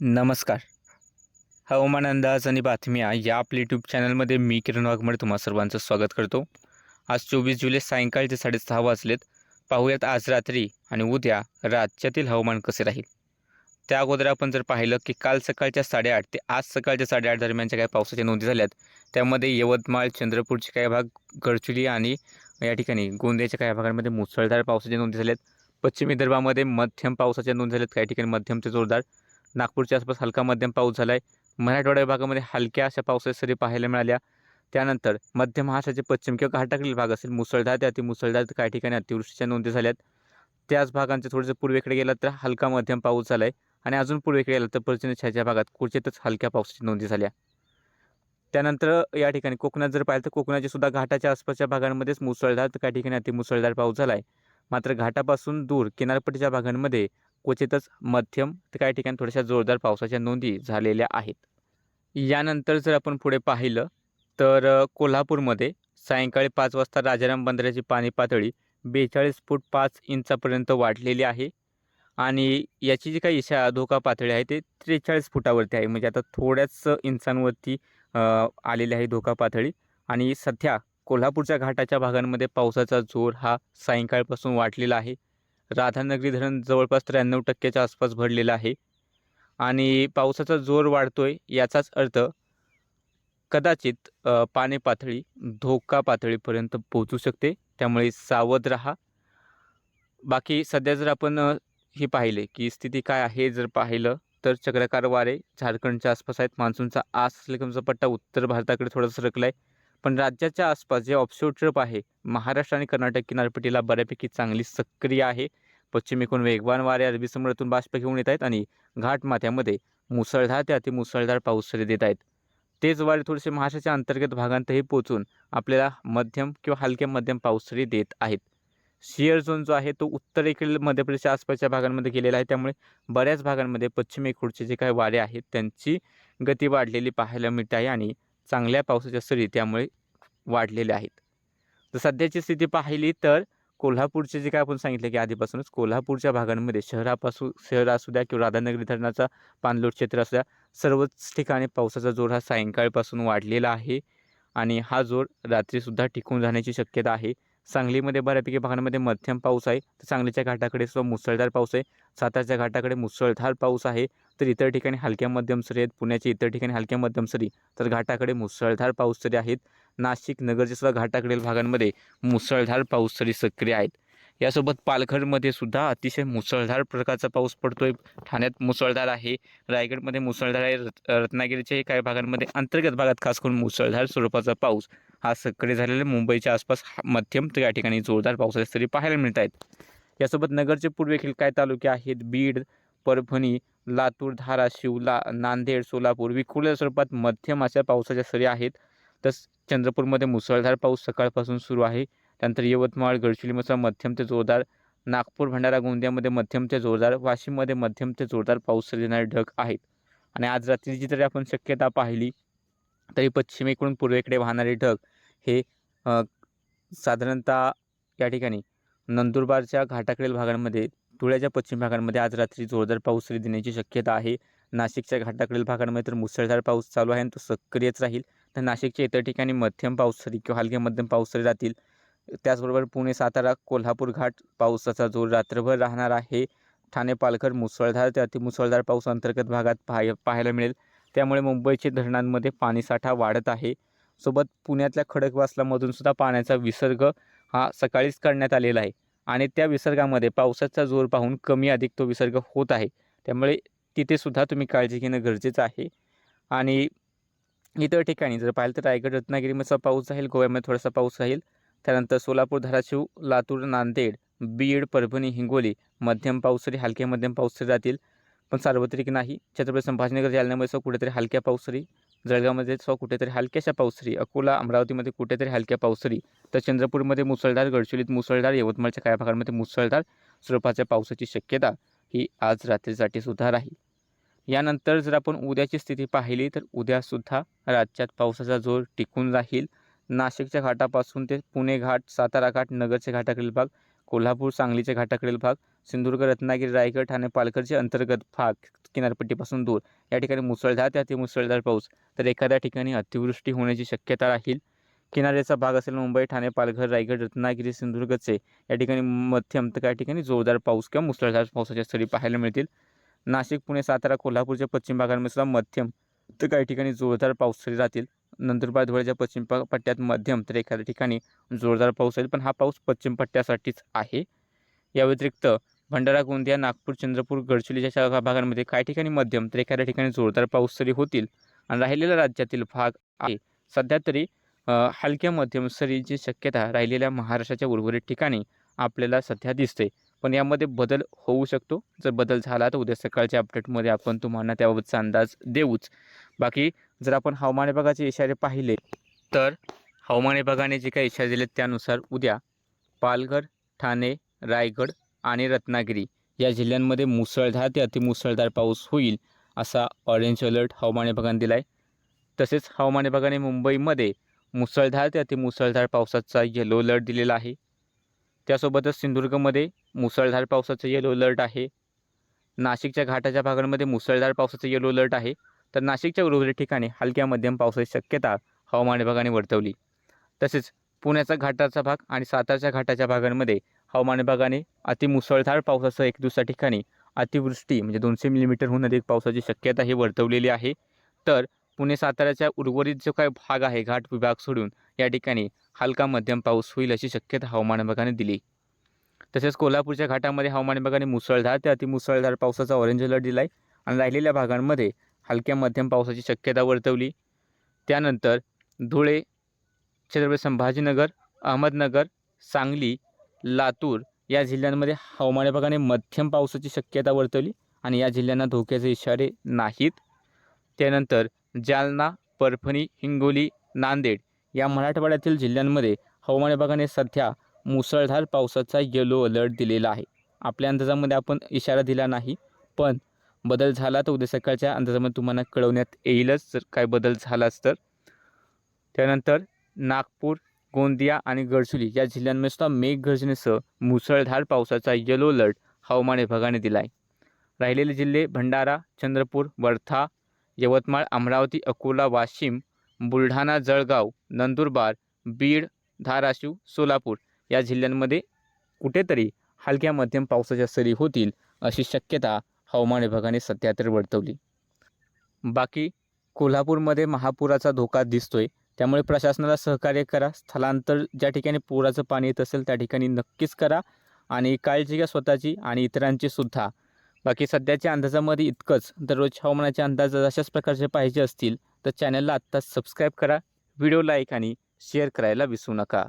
नमस्कार. हवामान अंदाज आणि बातम्या या आपल्या यूट्यूब चॅनलमध्ये मी किरण वाघमडे तुम्हा सर्वांचं स्वागत करतो. आज चोवीस जुलै सायंकाळचे साडेसहा वाजलेत. पाहूयात आज रात्री आणि उद्या राज्यातील हवामान कसे राहील? त्या अगोदर आपण जर पाहिलं की काल सकाळच्या साडेआठ ते आज सकाळच्या साडेआठ दरम्यानच्या काही पावसाच्या नोंदी झाल्यात. त्यामध्ये यवतमाळ चंद्रपूरचे काही भाग गडचिरोली आणि या ठिकाणी गोंदियाच्या काही भागांमध्ये मुसळधार पावसाच्या नोंदी झाल्यात. पश्चिम विदर्भामध्ये मध्यम पावसाच्या नोंदी झाल्यात. काही ठिकाणी मध्यम ते जोरदार नागपूरच्या आसपास हलका मध्यम पाऊस झाला आहे मराठवाड्या विभागामध्ये हलक्या अशा पावसाच्या सरी पाहायला मिळाल्या. त्यानंतर मध्य महाराष्ट्राचे पश्चिम किंवा घाटाकडील भाग असेल मुसळधार ते अतिमुसळधार काही ठिकाणी अतिवृष्टीच्या नोंदी झाल्यात. त्याच भागांचे थोडंसं पूर्वेकडे गेला तर हलका मध्यम पाऊस झाला आहे आणि अजून पूर्वेकडे गेला तर पश्चिम भागात क्वचितच हलक्या पावसाची नोंदी झाल्या. त्यानंतर या ठिकाणी कोकणात जर पाहिलं तर कोकणाच्या सुद्धा घाटाच्या आसपासच्या भागांमध्येच मुसळधार तर काही ठिकाणी अतिमुसळधार पाऊस झाला आहे मात्र घाटापासून दूर किनारपट्टीच्या भागांमध्ये क्वचितच मध्यम तर काही ठिकाणी थोड्याशा जोरदार पावसाच्या नोंदी झालेल्या आहेत. यानंतर जर आपण पुढे पाहिलं तर कोल्हापूरमध्ये सायंकाळी पाच वाजता राजाराम बंदराची पाणी पातळी बेचाळीस फूट पाच इंचापर्यंत वाढलेली आहे आणि याची जी काही इशा धोका पातळी आहे ते त्रेचाळीस फुटावरती आहे. म्हणजे आता थोड्याच इंचांवरती आलेली आहे धोका पातळी आणि सध्या कोल्हापूरच्या घाटाच्या भागांमध्ये पावसाचा जोर हा सायंकाळपासून वाढलेला आहे. राधानगरी धरण जवळपास त्र्याण्णव टक्क्याच्या आसपास भरलेलं आहे. आणि पावसाचा जोर वाढतोय याचाच अर्थ कदाचित पाणी पातळी धोका पातळीपर्यंत पोहोचू शकते. त्यामुळे सावध राहा. बाकी सध्या जर आपण हे पाहिले की स्थिती काय आहे जर पाहिलं तर चक्राकार वारे झारखंडच्या आसपास आहेत. मान्सूनचा आस असलेला पट्टा उत्तर भारताकडे थोडासा सरकला आहे पण राज्याच्या आसपास जे ऑफशोर ट्रप आहे महाराष्ट्र आणि कर्नाटक किनारपट्टीला बऱ्यापैकी चांगली सक्रिय आहे. पश्चिमेकडून वेगवान वारे अरबी समुद्रातून बाष्प घेऊन येत आहेत आणि घाटमाथ्यामध्ये मुसळधार ते अतिमुसळधार पाऊस सरी देत आहेत. तेच वारे थोडेसे महाराष्ट्राच्या अंतर्गत भागांतही पोचून आपल्याला मध्यम किंवा हलक्या मध्यम पाऊस सरी देत आहेत. शिअर झोन जो आहे तो उत्तरेकडील मध्य प्रदेशच्या आसपासच्या भागांमध्ये गेलेला आहे. त्यामुळे बऱ्याच भागांमध्ये पश्चिमेकडचे जे काही वारे आहेत त्यांची गती वाढलेली पाहायला मिळते आहे आणि चांगल्या पावसाच्या सरी त्यामुळे वाढलेल्या आहेत. तर सध्याची स्थिती पाहिली तर कोल्हापूरचे जे काय आपण सांगितलं की आधीपासूनच कोल्हापूरच्या भागांमध्ये शहरापासून शहर असू द्या किंवा राधानगरी धरणाचा पाणलोट क्षेत्र असू द्या सर्वच ठिकाणी पावसाचा जोर हा सायंकाळपासून वाढलेला आहे. आणि हा जोर रात्रीसुद्धा टिकून राहण्याची शक्यता आहे. सांगलीमध्ये बऱ्यापैकी भागांमध्ये मध्यम पाऊस आहे. तर सांगलीच्या घाटाकडे सुद्धा मुसळधार पाऊस आहे. सातारच्या घाटाकडे मुसळधार पाऊस आहे. तर इतर ठिकाणी हलक्या मध्यम सरी आहेत. पुण्याच्या इतर ठिकाणी हलक्या मध्यम सरी. तर घाटाकडे मुसळधार पाऊस सरी आहेत. नाशिक नगरच्या सुद्धा घाटाकडील भागांमध्ये मुसळधार पाऊस सरी सक्रिय आहेत. यासोबत पालघरमध्ये सुद्धा अतिशय मुसळधार प्रकारचा पाऊस पडतोय. ठाण्यात मुसळधार आहे. रायगडमध्ये मुसळधार आहे. रत रत्नागिरीच्या काही भागांमध्ये अंतर्गत भागात खास करून मुसळधार स्वरूपाचा पाऊस हा सक्रिय झालेला मुंबईच्या आसपास हा मध्यम तर या ठिकाणी जोरदार पावसाच्या सरी पाहायला मिळत आहेत यासोबत नगरचे पूर्वेखील काय तालुके आहेत? बीड परभणी लातूर धाराशिव ला नांदेड सोलापूर विखुरल्या स्वरूपात मध्यम अशा पावसाच्या सरी आहेत. तस चंद्रपूरमध्ये मुसळधार पाऊस सकाळपासून सुरू आहे. त्यानंतर यवतमाळ गडचिरोलीमध्ये मध्यम ते जोरदार नागपूर भंडारा गोंदियामध्ये मध्यम ते जोरदार वाशिममध्ये मध्यम ते जोरदार पाऊस देणारे ढग आहेत. आणि आज रात्रीची जरी आपण शक्यता पाहिली तरी पश्चिमेकडून पूर्वेकडे वाहणारे ढग हे साधारणतः या ठिकाणी नंदुरबारच्या घाटाकडील भागांमध्ये धुळ्याच्या पश्चिम भागांमध्ये आज रात्री जोरदार पाऊस सरी देण्याची शक्यता आहे. नाशिकच्या घाटाकडील भागांमध्ये तर मुसळधार पाऊस चालू आहे आणि तो सक्रियच राहील. तर नाशिकच्या इतर ठिकाणी मध्यम पाऊस सरी किंवा हलक्या मध्यम पाऊस सरी राहतील त्याचबरोबर पुणे सातारा कोल्हापूर घाट पावसाचा जोर रात्रभर राहणार आहे. ठाणे पालघर मुसळधार ते अतिमुसळधार पाऊस अंतर्गत भागात पाहाय पाहायला मिळेल. त्यामुळे मुंबईच्या धरणांमध्ये पाणीसाठा वाढत आहे. सोबत पुण्यातल्या खडकवासलामधून सुद्धा पाण्याचा विसर्ग हा सकाळीच करण्यात आलेला आहे. आणि त्या विसर्गामध्ये पावसाचा जोर पाहून कमी अधिक तो विसर्ग होत आहे. त्यामुळे तिथेसुद्धा तुम्ही काळजी घेणं गरजेचं आहे. आणि इतर ठिकाणी जर पाहिलं तर रायगड रत्नागिरीमधचा पाऊस राहील गोव्यामध्ये थोडासा पाऊस राहील. त्यानंतर सोलापूर धाराशिव लातूर नांदेड बीड परभणी हिंगोली मध्यम पावसरी हलक्या मध्यम पाऊसरी जातील. पण सार्वत्रिक नाही. छत्रपती संभाजीनगर जालन्यामध्ये कुठेतरी हलक्या पाऊसरी जळगावमध्ये सो कुठेतरी हलक्याशा पावसरी अकोला अमरावतीमध्ये कुठेतरी हलक्या पावसरी तर चंद्रपूरमध्ये मुसळधार गडचिरोलीत मुसळधार यवतमाळच्या काही भागांमध्ये मुसळधार स्वरूपाच्या पावसाची शक्यता ही आज रात्रीसाठी सुद्धा राहील. यानंतर जर आपण उद्याची स्थिती पाहिली तर उद्यासुद्धा राज्यात पावसाचा जोर टिकून राहील. नाशिकच्या घाटापासून ते पुणे घाट सातारा घाट नगरच्या घाटाकडील भाग कोल्हापूर सांगलीच्या घाटाकडील भाग सिंधुदुर्ग रत्नागिरी रायगड ठाणे पालघरचे अंतर्गत भाग किनारपट्टीपासून दूर. या ठिकाणी मुसळधार ते मुसळधार पाऊस. तर एखाद्या ठिकाणी अतिवृष्टी होण्याची शक्यता राहील. किनाऱ्याचा भाग असेल मुंबई ठाणे पालघर रायगड रत्नागिरी सिंधुदुर्गचे. या ठिकाणी मध्यम तर काही ठिकाणी जोरदार पाऊस किंवा मुसळधार पावसाच्या स्थळी पाहायला मिळतील. नाशिक पुणे सातारा कोल्हापूरच्या पश्चिम भागांमध्ये सुद्धा मध्यम तर काही ठिकाणी जोरदार पाऊस तरी राहतील. नंदुरबार धुळ्याच्या पश्चिम प- पट्ट्यात मध्यम तर एखाद्या ठिकाणी जोरदार पाऊस होईल पण हा पाऊस पश्चिम पट्ट्यासाठीच आहे. या व्यतिरिक्त भंडारा गोंदिया नागपूर चंद्रपूर गडचिरोलीच्या भागांमध्ये काही ठिकाणी मध्यम तर एखाद्या ठिकाणी जोरदार पाऊस तरी होतील. आणि राहिलेला राज्यातील भाग आहे. सध्या तरी हलक्या मध्यम सरीची शक्यता राहिलेल्या महाराष्ट्राच्या उर्वरित ठिकाणी आपल्याला सध्या दिसते. पण यामध्ये बदल होऊ शकतो. जर बदल झाला तर उद्या सकाळच्या अपडेटमध्ये आपण तुम्हाला त्याबाबतचा अंदाज देऊच. बाकी जर आपण हवामान विभागाचे इशारे पाहिले तर हवामान विभागाने जे काही इशारे दिले त्यानुसार उद्या पालघर ठाणे रायगड आणि रत्नागिरी या जिल्ह्यांमध्ये मुसळधार ते अतिमुसळधार पाऊस होईल असा ऑरेंज अलर्ट हवामान विभागाने दिला आहे तसेच हवामान विभागाने मुंबईमध्ये मुसळधार ते अतिमुसळधार पावसाचा येलो अलर्ट दिलेला आहे. त्यासोबतच सिंधुदुर्गमध्ये मुसळधार पावसाचं येलो अलर्ट आहे. नाशिकच्या घाटाच्या भागांमध्ये मुसळधार पावसाचं येलो अलर्ट आहे. तर नाशिकच्या उर्वरित ठिकाणी हलक्या मध्यम पावसाची शक्यता हवामान विभागाने वर्तवली. तसेच पुण्याचा घाटाचा भाग आणि सातारच्या घाटाच्या भागांमध्ये हवामान विभागाने अतिमुसळधार पावसासह एक दुसऱ्या ठिकाणी अतिवृष्टी म्हणजे दोनशे मिलीमीटरहून अधिक पावसाची शक्यता ही वर्तवलेली आहे. तर पुणे साताऱ्याच्या उर्वरित जो काही भाग आहे घाट विभाग सोडून या ठिकाणी हलका मध्यम पाऊस होईल अशी शक्यता हवामान विभागाने दिली. तसेच कोल्हापूरच्या घाटामध्ये हवामान विभागाने मुसळधार ते अतिमुसळधार पावसाचा ऑरेंज अलर्ट दिला आहे आणि राहिलेल्या भागांमध्ये हलक्या मध्यम पावसाची शक्यता वर्तवली. त्यानंतर धुळे छत्रपती संभाजीनगर अहमदनगर सांगली लातूर या जिल्ह्यांमध्ये हवामान विभागाने मध्यम पावसाची शक्यता वर्तवली आणि या जिल्ह्यांना धोक्याचे इशारे नाहीत. त्यानंतर जालना परभणी हिंगोली नांदेड या मराठवाड्यातील जिल्ह्यांमध्ये हवामान विभागाने सध्या मुसळधार पावसाचा येलो अलर्ट दिलेला आहे. आपल्या अंदाजामध्ये आपण इशारा दिला नाही पण बदल झाला तर उद्या सकाळच्या अंदाजामध्ये तुम्हाला कळवण्यात येईलच. जर काय बदल झालाच तर. त्यानंतर नागपूर गोंदिया आणि गडचुली या जिल्ह्यांमध्ये सुद्धा मेघगर्जनेसह मुसळधार पावसाचा येलो अलर्ट हवामान विभागाने दिला आहे राहिलेले जिल्हे भंडारा चंद्रपूर वर्धा यवतमाळ अमरावती अकोला वाशिम बुलढाणा जळगाव नंदुरबार बीड धाराशिव सोलापूर या जिल्ह्यांमध्ये कुठेतरी हलक्या मध्यम पावसाच्या सरी होतील अशी शक्यता हवामान विभागाने सध्या तर वर्तवली. बाकी कोल्हापूरमध्ये महापुराचा धोका दिसतोय. त्यामुळे प्रशासनाला सहकार्य करा. स्थलांतर ज्या ठिकाणी पुराचं पाणी येत असेल त्या ठिकाणी नक्कीच करा. आणि काळजी घ्या स्वतःची आणि इतरांची सुद्धा. बाकी सध्याच्या अंदाजामध्ये इतकंच. दररोज हवामानाचे अंदाज अशाच प्रकारचे पाहिजे असतील तर चॅनलला आत्ताच सबस्क्राईब करा. व्हिडिओ लाईक आणि शेअर करायला विसरू नका.